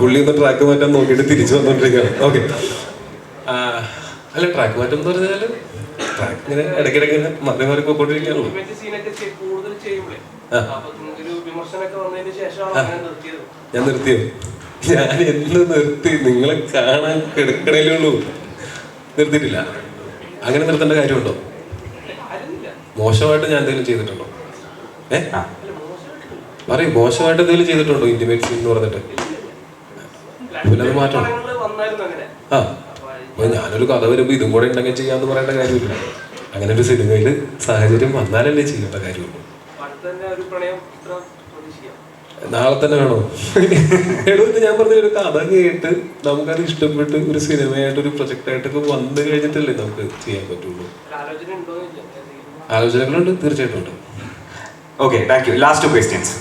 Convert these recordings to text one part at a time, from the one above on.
പുള്ളി ഒന്ന് ട്രാക്ക് മാറ്റാൻ നോക്കിയിട്ട് തിരിച്ചു വന്നോണ്ടിരിക്കുകയാണ് ഓക്കെ അല്ല ട്രാക്ക് മാറ്റം എന്ന് പറഞ്ഞാൽ ട്രാക്ക് ഇങ്ങനെ ഇടയ്ക്കിടയ്ക്ക് ഇങ്ങനെ മാറി മാറി നിർത്തിയത്. ഞാൻ നിർത്തിയോ ഞാൻ എന്ന് നിർത്തി? നിങ്ങളെ കാണാൻ കിടക്കണേലേ ഉള്ളൂ. നിർത്തിയിട്ടില്ല. അങ്ങനെ നിർത്തേണ്ട കാര്യമുണ്ടോ? മോശമായിട്ട് ഞാൻ എന്തെങ്കിലും ചെയ്തിട്ടുണ്ടോ? ഏ. പറയും മോശമായിട്ട് എന്തെങ്കിലും ചെയ്തിട്ടുണ്ടോ? ഇന്റിമേറ്റ് സീൻ എന്ന് പറഞ്ഞിട്ട്. പിന്നെ മാറ്റണം. വന്നായിരുന്നു അങ്ങനെ. ആ. അപ്പൊ ഞാനൊരു കഥ വരുമ്പോ ഇതും കൂടെ ഉണ്ടെങ്കിൽ ചെയ്യാന്ന് പറയേണ്ട കാര്യമില്ല. അങ്ങനെ ഒരു സിനിമയിൽ സാഹചര്യം വന്നാലല്ലേ ചെയ്യേണ്ട കാര്യമുള്ളൂ. അപ്പൊ അടുത്ത തന്നെ ഒരു പ്രണയം ഇത്ര പ്രതീക്ഷിക്കാം. നാളെ തന്നെ വേണോ? എടോ ഞാൻ പറഞ്ഞ ഒരു കഥ കേട്ട് നമുക്കത് ഇഷ്ടപ്പെട്ട് ഒരു സിനിമയായിട്ട് ഒരു പ്രൊജക്റ്റ് ആയിട്ടൊക്കെ വന്നു കഴിഞ്ഞിട്ടല്ലേ നമുക്ക് ചെയ്യാൻ പറ്റുള്ളൂ. ആലോചന ഉണ്ടോ ഇല്ല ആലോചനകളുണ്ട് തീർച്ചയായിട്ടും ഉണ്ട്. Okay thank you last two questions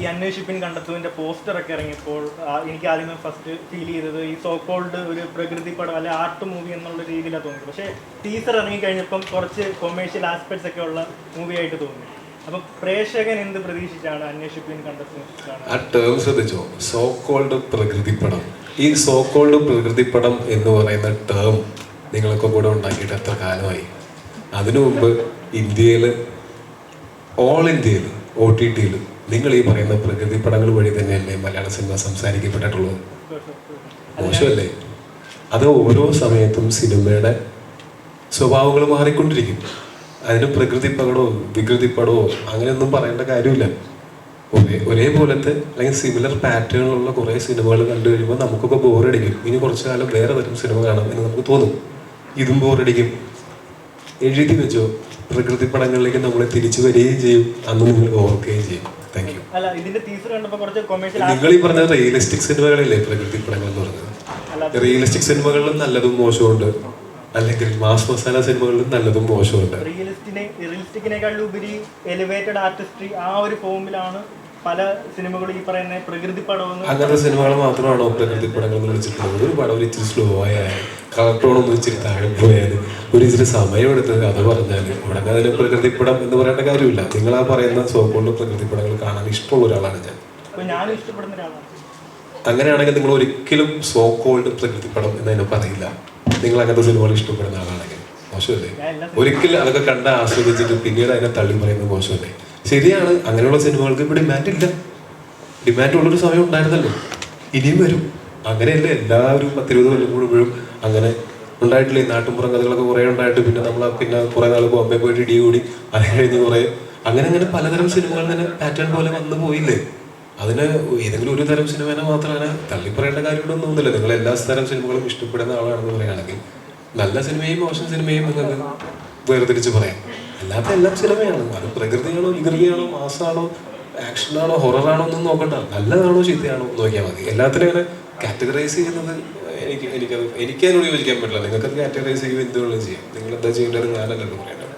ഈ അന്വേഷിപ്പിൻ കണ്ടെത്തുവിന്റെ പോസ്റ്ററൊക്കെ ഇറങ്ങിയപ്പോൾ എനിക്ക് ആദ്യമേ ഫസ്റ്റ് ഫീൽ ചെയ്തത് ഈ സോ കോൾഡ് ഒരു പ്രകൃതി പടം അല്ലെ ആർട്ട് മൂവി എന്നുള്ള രീതിയിലാണ് തോന്നി പക്ഷേ ടീസർ ഇറങ്ങിക്കഴിഞ്ഞപ്പം കുറച്ച് കൊമേഴ്ഷ്യൽ ആസ്പെക്ട്സ് ഒക്കെ ഉള്ള മൂവി ആയിട്ട് തോന്നി. അപ്പം പ്രേക്ഷകൻ എന്ത് പ്രതീക്ഷിച്ചാണ് അന്വേഷിപ്പിൻ കണ്ടെത്തുന്നത് ആ ടേം ശ്രദ്ധിച്ചോ? സോ കോൾഡ് ഈ സോ കോൾഡ് പ്രകൃതിപ്പടം എന്ന് പറയുന്ന ടേം നിങ്ങളൊക്കെ കൂടെ ഉണ്ടാക്കിയിട്ട് എത്ര കാലമായി? അതിനു മുമ്പ് ഇന്ത്യയിൽ ഓൾ ഇന്ത്യയിൽ ഒ ടി ടിയിൽ നിങ്ങൾ ഈ പറയുന്ന പ്രകൃതി പടങ്ങൾ വഴി തന്നെയല്ലേ മലയാള സിനിമ സംസാരിക്കപ്പെട്ടിട്ടുള്ളത്? മോശമല്ലേ? അത് ഓരോ സമയത്തും സിനിമയുടെ സ്വഭാവങ്ങൾ മാറിക്കൊണ്ടിരിക്കും. അതിന് പ്രകൃതിപ്പടോ വികൃതിപ്പടോ അങ്ങനെയൊന്നും പറയേണ്ട കാര്യമില്ല. ഒരേ ഒരേപോലത്തെ അല്ലെങ്കിൽ സിമിലർ പാറ്റേണുള്ള കുറേ സിനിമകൾ കണ്ടു കഴിയുമ്പോൾ നമുക്കൊക്കെ ബോറടിക്കും ഇനി കുറച്ചു കാലം വേറെ തരം സിനിമ കാണാം എന്ന് നമുക്ക് തോന്നും. ഇതും ബോറടിക്കും എഴുതി വെച്ചോ. പ്രകൃതി പടങ്ങളിലേക്ക് നമ്മളെ തിരിച്ചു വരികയും ചെയ്യും. അന്ന് നിങ്ങൾ ഓർക്കുകയും ചെയ്യും. അല്ല ഇതിന്റെ ടീസർ കണ്ടപ്പോൾ കുറച്ച് കൊമേഴ്ഷ്യൽ നിങ്ങൾ ഈ പറഞ്ഞ റിയലിസ്റ്റിക് സിനിമകളില്ലേ പ്രകൃതി പടങ്ങൾ എന്ന് പറഞ്ഞത്? റിയലിസ്റ്റിക് സിനിമകളിലും നല്ലതും മോശമുണ്ട് അല്ലെങ്കിൽ മാസ് മസാല സിനിമകളിലും നല്ലതും മോശമുണ്ട് റിയലിസ്റ്റിനെ റിയലിസ്റ്റിക്കിനേക്കാളും ഉപരി എലിവേറ്റഡ് ആർട്ടിസ്ട്രി ആ ഒരു ഫോമിലാണ് പല സിനിമകളും ഈ പറയുന്ന പ്രകൃതി പടം എന്ന് അങ്ങനത്തെ സിനിമകൾ മാത്രമാണോ പ്രകൃതി പടങ്ങൾ എന്ന് വിളിച്ചിട്ടുള്ളത്? ഒരു പടം ഒരു ഇച്ചിരി സ്ലോ ആയാൽ ഒന്ന് ഇച്ചിരി താഴെ പോയാൽ ഒരു ഇച്ചിരി സമയമെടുത്ത് കഥ പറഞ്ഞാൽ ഉടനെ അതിന് പ്രകൃതിപ്പടം എന്ന് പറയേണ്ട കാര്യമില്ല. നിങ്ങൾ ആ പറയുന്ന സോക്കോളിൽ പ്രകൃതിപ്പടങ്ങൾ കാണാൻ ഇഷ്ടമുള്ള ഒരാളാണ് ഞാൻ. അങ്ങനെയാണെങ്കിൽ നിങ്ങൾ ഒരിക്കലും സോക്കോൾഡ് കോൾഡ് പ്രകൃതിപ്പടം എന്ന് തന്നെ പറയില്ല. നിങ്ങൾ അങ്ങനത്തെ സിനിമകൾ ഇഷ്ടപ്പെടുന്ന ആളാണെങ്കിൽ. മോശമല്ലേ? ഒരിക്കലും അതൊക്കെ കണ്ട് ആസ്വദിച്ചിട്ട് പിന്നീട് അതിനെ തള്ളി പറയുന്നത് മോശമല്ലേ? ശരിയാണ് അങ്ങനെയുള്ള സിനിമകൾക്ക് ഇപ്പോൾ ഡിമാൻഡ് ഇല്ല. ഡിമാൻഡ് ഉള്ളൊരു സമയം ഉണ്ടായിരുന്നല്ലോ. ഇനിയും വരും. അങ്ങനെയല്ലേ എല്ലാവരും പത്തിരുപത് കൊല്ലം കൂടുമ്പോഴും അങ്ങനെ ഉണ്ടായിട്ടില്ല. ഈ നാട്ടുമ്പുറം കഥകളൊക്കെ കുറേ ഉണ്ടായിട്ട് പിന്നെ നമ്മൾ പിന്നെ കുറേ നാൾ ബോംബെ പോയിട്ട് ഇടി കൂടി അത് കഴിഞ്ഞ് കുറേ അങ്ങനെ അങ്ങനെ പലതരം സിനിമകൾ തന്നെ പാറ്റേൺ പോലെ വന്നു പോയില്ലേ? അതിന് ഏതെങ്കിലും ഒരു തരം സിനിമേനെ മാത്രം അങ്ങനെ തള്ളി പറയേണ്ട കാര്യമൊന്നും തോന്നുന്നില്ല. നിങ്ങൾ എല്ലാ തരം സിനിമകളും ഇഷ്ടപ്പെടുന്ന ആളാണെന്ന് പറയുകയാണെങ്കിൽ നല്ല സിനിമയും മോശം സിനിമയും നിങ്ങൾക്ക് വേർതിരിച്ച് പറയാം. അല്ലാത്ത എല്ലാം സിനിമയാണ്. അത് പ്രകൃതിയാണോ വികൃതിയാണോ മാസമാണോ ആക്ഷനാണോ ഹൊററാണോ ഒന്നും നോക്കണ്ട. നല്ലതാണോ ചീത്തയാണോ നോക്കിയാൽ മതി. എല്ലാത്തിനും അങ്ങനെ കാറ്റഗറൈസ് ചെയ്യുന്നത് എനിക്ക് എനിക്കത് എനിക്ക് അതിനോട് യോജിക്കാൻ പറ്റില്ല. നിങ്ങൾക്ക് കാറ്റഗറൈസ് ചെയ്യുമ്പോൾ എന്തുകൊണ്ടും ചെയ്യാം. നിങ്ങൾ എന്താ ചെയ്യേണ്ടത് ഞാനല്ലല്ലോ പറയേണ്ടത്.